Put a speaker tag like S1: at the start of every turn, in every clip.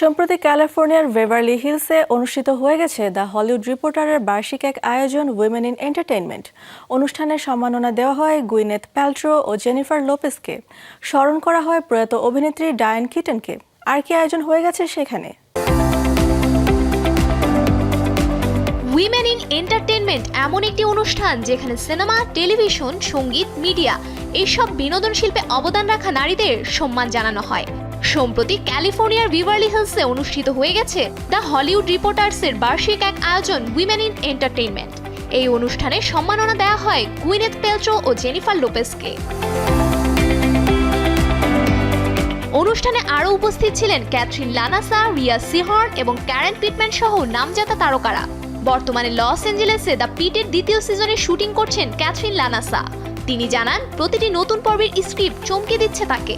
S1: সম্প্রতি ক্যালিফোর্নিয়ার বেভারলি হিলসে অনুষ্ঠিত হয়ে গেছে দ্য হলিউড রিপোর্টারের বার্ষিক এক আয়োজন উইমেন ইন এন্টারটেইনমেন্ট। অনুষ্ঠানে সম্মাননা দেওয়া হয় গুইনেথ প্যালট্রো ও জেনিফার লোপেসকে স্মরণ করা হয় প্রয়াত অভিনেত্রী ডায়ান কিটনকে। আর কি আয়োজন হয়ে গেছে সেখানে?
S2: উইমেন ইন এন্টারটেনমেন্ট এমন একটি অনুষ্ঠান যেখানে সিনেমা, টেলিভিশন, সংগীত, মিডিয়া, এইসব বিনোদন শিল্পে অবদান রাখা নারীদের সম্মান জানানো হয়। সম্প্রতি ক্যালিফোর্নিয়ার বিভারলি হিলসে অনুষ্ঠিত হয়ে গেছে দ্য হলিউড রিপোর্টার্সের বার্ষিক এক আয়োজন উইমেন ইন এন্টারটেইনমেন্ট। এই অনুষ্ঠানে সম্মাননা দেওয়া হয় গুইনেথ পেলট্রো ও জেনিফার লোপেসকে অনুষ্ঠানে আরও উপস্থিত ছিলেন ক্যাথরিন লানাসা, রিয়া সিহর্ন এবং ক্যারেন পিটম্যান সহ নামজাতা তারকারা। বর্তমানে লস অ্যাঞ্জেলেসে দ্য পিটের দ্বিতীয় সিজনে শুটিং করছেন ক্যাথরিন লানাসা। তিনি জানান প্রতিটি নতুন পর্বের স্ক্রিপ্ট চমকে দিচ্ছে তাকে।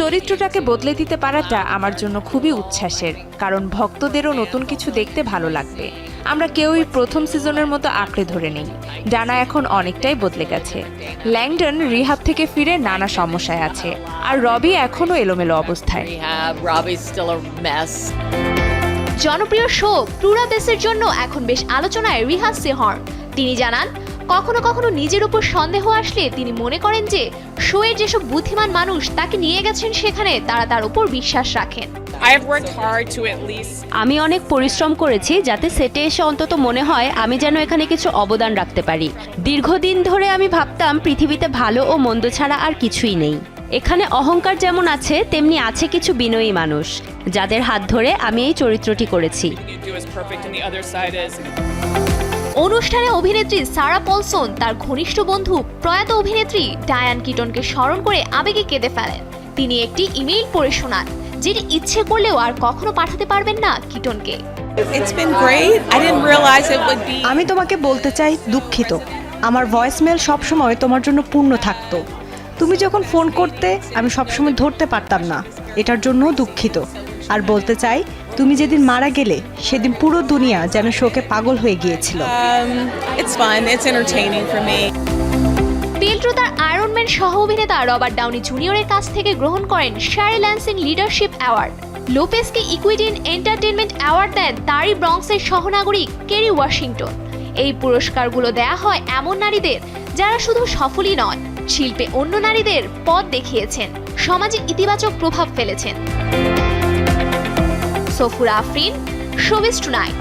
S3: চরিত্রটাকে বদলে দিতে পারাটা আমার জন্য খুবই উচ্ছ্বাসের কারণ ভক্তদেরও নতুন কিছু দেখতে ভালো লাগবে। আমরা কেউই প্রথম সিজনের মতো আঁকড়ে ধরে নেই। ডানা এখন অনেকটাই বদলে গেছে। ল্যাংডন রিহাব থেকে ফিরে নানা সমস্যায় আছে আর রবি এখনও এলোমেলো অবস্থায়।
S2: জনপ্রিয় শো টুরা বেসের জন্য এখন বেশ আলোচনায় রিহা সিহর্ন। তিনি জানান কখনো কখনো নিজের উপর সন্দেহ আসলে তিনি মনে করেন যে শোয়ের যেসব বুদ্ধিমান মানুষ তাকে নিয়ে গেছেন সেখানে তারা তার উপর বিশ্বাস রাখেন।
S4: আমি অনেক পরিশ্রম করেছি যাতে সেটে এসে অন্তত মনে হয় আমি যেন এখানে কিছু অবদান রাখতে পারি। দীর্ঘদিন ধরে আমি ভাবতাম পৃথিবীতে ভালো ও মন্দ ছাড়া আর কিছুই নেই। এখানে অহংকার যেমন আছে তেমনি আছে কিছু বিনয়ী মানুষ যাদের হাত ধরে আমি এই চরিত্রটি করেছি।
S2: অনুষ্ঠানে অভিনেত্রী সারা পলসন তার ঘনিষ্ঠ বন্ধু প্রয়াত অভিনেত্রী ডায়ান কিটনকে স্মরণ করে আবেগে কেঁদে ফেলেন। তিনি একটি ইমেইল পড়ে শোনান যেটি ইচ্ছে করলেও আর কখনো পাঠাতে পারবেন না কিটনকে।
S5: It's been great. I didn't realize it would be.
S6: আমি তোমাকে বলতে চাই দুঃখিত। আমার ভয়েসমেল সবসময় তোমার জন্য পূর্ণ থাকতো। তুমি যখন ফোন করতে আমি সবসময় ধরতে পারতাম না। এটার জন্য দুঃখিত। আর বলতে চাই তুমি যেদিন মারা গেলে সেদিন পুরো দুনিয়া যেন শোকে পাগল হয়ে গিয়েছিল.
S2: পেলট্রো তার আয়রন ম্যান সহ অভিনেতা রবার্ট ডাউনি জুনিয়রের কাছ থেকে গ্রহণ করেন শ্যারি ল্যান্সিং লিডারশিপ অ্যাওয়ার্ড লোপেসকে ইকুইটিন এন্টারটেনমেন্ট অ্যাওয়ার্ড দেন তারই ব্রঙ্কসের সহনাগরিক কেরি ওয়াশিংটন এই পুরস্কারগুলো দেয়া হয় এমন নারীদের যারা শুধু সফলই নয় শিল্পে অন্য নারীদের পথ দেখিয়েছেন সমাজে ইতিবাচক প্রভাব ফেলেছেন। Safura Afrin showbiz tonight.